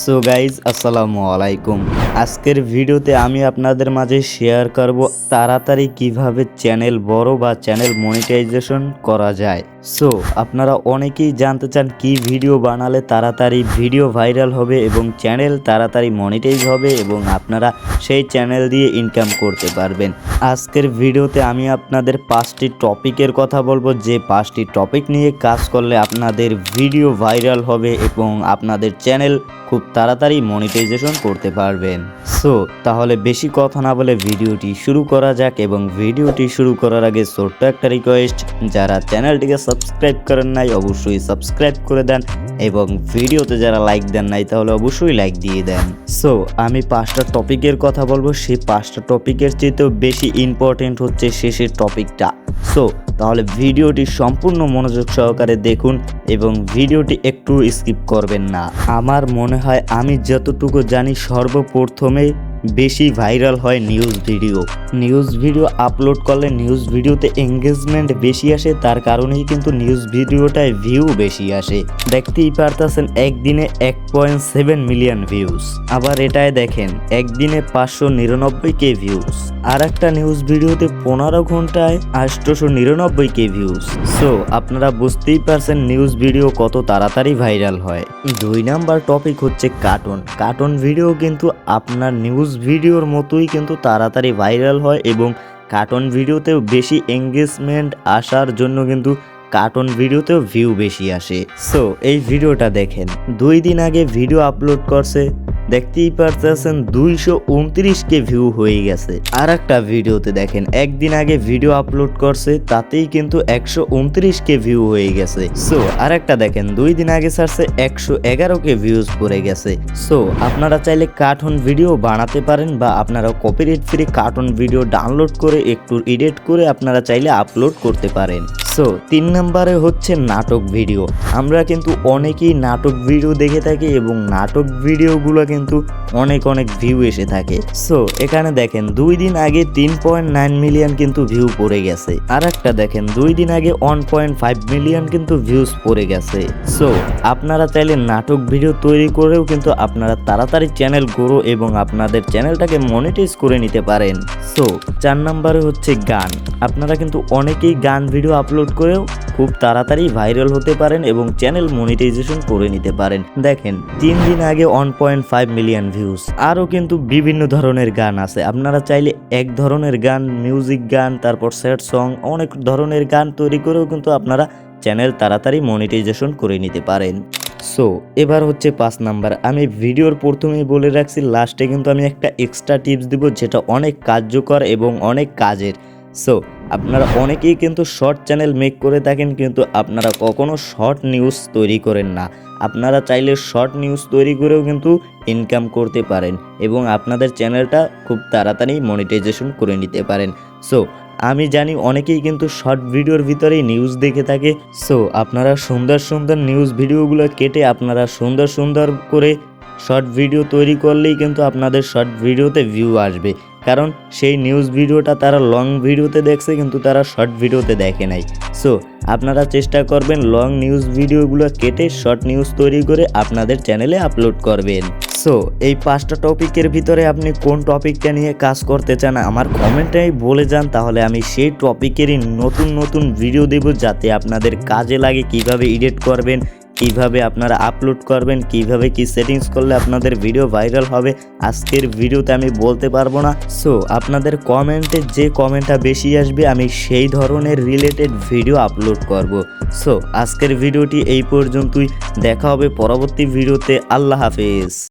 So guys আসসালামু আলাইকুম। আজকের ভিডিওতে আমি আপনাদের মাঝে শেয়ার করব তাড়াতাড়ি কীভাবে চ্যানেল বড় বা চ্যানেল মনিটাইজেশন করা যায়। সো আপনারা অনেকেই জানতে চান কি ভিডিও বানালে তাড়াতাড়ি ভিডিও ভাইরাল হবে এবং চ্যানেল তাড়াতাড়ি মনিটাইজ হবে এবং আপনারা সেই চ্যানেল দিয়ে ইনকাম করতে পারবেন। আজকের ভিডিওতে আমি আপনাদের পাঁচটি টপিকের কথা বলব। যে পাঁচটি টপিক নিয়ে কাজ করলে আপনাদের ভিডিও ভাইরাল হবে এবং আপনাদের চ্যানেল খুব তাড়াতাড়ি মনিটাইজেশন করতে পারবেন। সো তাহলে বেশি কথা না বলে ভিডিওটি শুরু করা যাক এবং ভিডিওটি শুরু করার আগে ছোট্ট একটা রিকোয়েস্ট যারা চ্যানেলটিকে সাবস্ক্রাইব করেন নাই, অবশ্যই সাবস্ক্রাইব করে দেন এবং ভিডিওতে যারা লাইক দেন নাই, তাহলে অবশ্যই লাইক দিয়ে দেন। সো আমি পাঁচটা টপিকের কথা বলব। সেই পাঁচটা টপিকের চেয়েতেও বেশি ইম্পর্টেন্ট হচ্ছে শেষের টপিকটা। সো তাহলে ভিডিওটি সম্পূর্ণ মনোযোগ সহকারে দেখুন এবং ভিডিওটি একটু স্কিপ করবেন না। আমার মনে হয় আমি যতটুকু জানি সর্বপ্রথমে বেশি ভাইরাল হয় news video news video upload করলে নিউজ ভিডিওতে এঙ্গেজমেন্ট বেশি আসে, তার কারণেই কিন্তু নিউজ ভিডিওটায় ভিউ বেশি আসে। দেখতেই পারতেছেন, একদিনে এক পয়েন্ট সেভেন মিলিয়ন ভিউজ আবার এটাই দেখেন, একদিনে পাঁচশো নিরানব্বই কে ভিউজ আর একটা নিউজ ভিডিওতে পনেরো ঘন্টায় আটশোশো নিরানব্বই কে ভিউজ সো আপনারা বুঝতেই পারছেন নিউজ ভিডিও কত তাড়াতাড়ি ভাইরাল হয়। দুই নাম্বার টপিক হচ্ছে কার্টুন কার্টুন ভিডিও কিন্তু আপনার নিউজ ভিডিওর মতোই কিন্তু তাড়াতাড়ি ভাইরাল হয় এবং কার্টুন ভিডিওতেও বেশি এঙ্গেজমেন্ট আসার জন্য কিন্তু কার্টুন ভিডিওতেও ভিউ বেশি আসে। সো এই ভিডিওটা দেখেন। দুই দিন আগে ভিডিও আপলোড করছে দেখতেই পারতেছেন দুইশো উনত্রিশ কে ভিউ হয়ে গেছে। আর একটা ভিডিওতে দেখেন, একদিন আগে ভিডিও আপলোড করছে, তাতেই কিন্তু একশো উনত্রিশ কে ভিউ হয়ে গেছে। সো আর একটা দেখেন, দুই দিন আগে ছাড়ছে, একশো এগারো কে ভিউজ পড়ে গেছে। সো আপনারা চাইলে কার্টুন ভিডিও বানাতে পারেন বা আপনারা copyright free cartoon video download করে একটু এডিট করে আপনারা চাইলে আপলোড করতে পারেন। সো, তিন নম্বরে হচ্ছে নাটক ভিডিও। আমরা কিন্তু অনেকেই নাটক ভিডিও দেখে থাকি এবং নাটক ভিডিওগুলো কিন্তু অনেক অনেক ভিউ এসে থাকে। সো, এখানে দেখেন, দুই দিন আগে তিন পয়েন্ট নাইন মিলিয়ন কিন্তু ভিউ পড়ে গেছে। আর একটা দেখেন, দুই দিন আগে ওয়ান পয়েন্ট ফাইভ মিলিয়ন কিন্তু ভিউজ পড়ে গেছে। সো, আপনারা চাইলে নাটক ভিডিও তৈরি করেও কিন্তু আপনারা তাড়াতাড়ি চ্যানেল গ্রো এবং আপনাদের চ্যানেলটাকে মনিটাইজ করে নিতে পারেন। সো, চার নম্বরে হচ্ছে গান। আপনারা কিন্তু অনেকেই গান ভিডিও আপলোড করেও খুব তাড়াতাড়ি ভাইরাল হতে পারেন এবং চ্যানেল মনিটাইজেশন করে নিতে পারেন। দেখেন, তিন দিন আগে one point five million views আরও কিন্তু বিভিন্ন ধরনের গান আছে। আপনারা চাইলে এক ধরনের গান মিউজিক গান, তারপর স্যাড সং অনেক ধরনের গান তৈরি করেও কিন্তু আপনারা চ্যানেল তাড়াতাড়ি মনিটাইজেশন করে নিতে পারেন। সো এবার হচ্ছে পাঁচ নাম্বার। আমি ভিডিওর প্রথমেই বলে রাখছি লাস্টে কিন্তু আমি একটা এক্সট্রা টিপস দিব, যেটা অনেক কার্যকর এবং অনেক কাজের। সো আপনারা অনেকেই কিন্তু শর্ট চ্যানেল মেক করে থাকেন, কিন্তু আপনারা কখনো শর্ট নিউজ তৈরি করেন না। আপনারা চাইলে শর্ট নিউজ তৈরি করেও কিন্তু ইনকাম করতে পারেন এবং আপনাদের চ্যানেলটা খুব তাড়াতাড়ি মনিটাইজেশন করে নিতে পারেন। সো আমি জানি অনেকেই কিন্তু শর্ট ভিডিওর ভিতরেই নিউজ দেখে থাকে। সো আপনারা সুন্দর সুন্দর নিউজ ভিডিওগুলো কেটে আপনারা সুন্দর সুন্দর করে শর্ট ভিডিও তৈরি করলেই কিন্তু আপনাদের শর্ট ভিডিওতে ভিউ আসবে। কারণ সেই নিউজ ভিডিওটা তারা লং ভিডিওতে দেখছে, কিন্তু তারা শর্ট ভিডিওতে দেখে নাই। সো আপনারা চেষ্টা করবেন লং নিউজ ভিডিওগুলো কেটে শর্ট নিউজ তৈরি করে আপনাদের চ্যানেলে আপলোড করবেন। সো এই পাঁচটা টপিকের ভিতরে আপনি কোন টপিকটা নিয়ে কাজ করতে চান আমার কমেন্টেই বলে যান, তাহলে আমি সেই টপিকেরই নতুন নতুন ভিডিও দেব, যাতে আপনাদের কাজে লাগে কীভাবে এডিট করবেন কীভাবে আপনারা আপলোড করবেন, কীভাবে কি সেটিংস করলে আপনাদের ভিডিও ভাইরাল হবে, আজকের ভিডিওতে আমি বলতে পারব না। সো আপনাদের কমেন্টে যে কমেন্টটা বেশি আসবে, আমি সেই ধরনের রিলেটেড ভিডিও আপলোড করব। সো আজকের ভিডিওটি এই পর্যন্তই। দেখা হবে পরবর্তী ভিডিওতে আল্লাহ হাফেজ।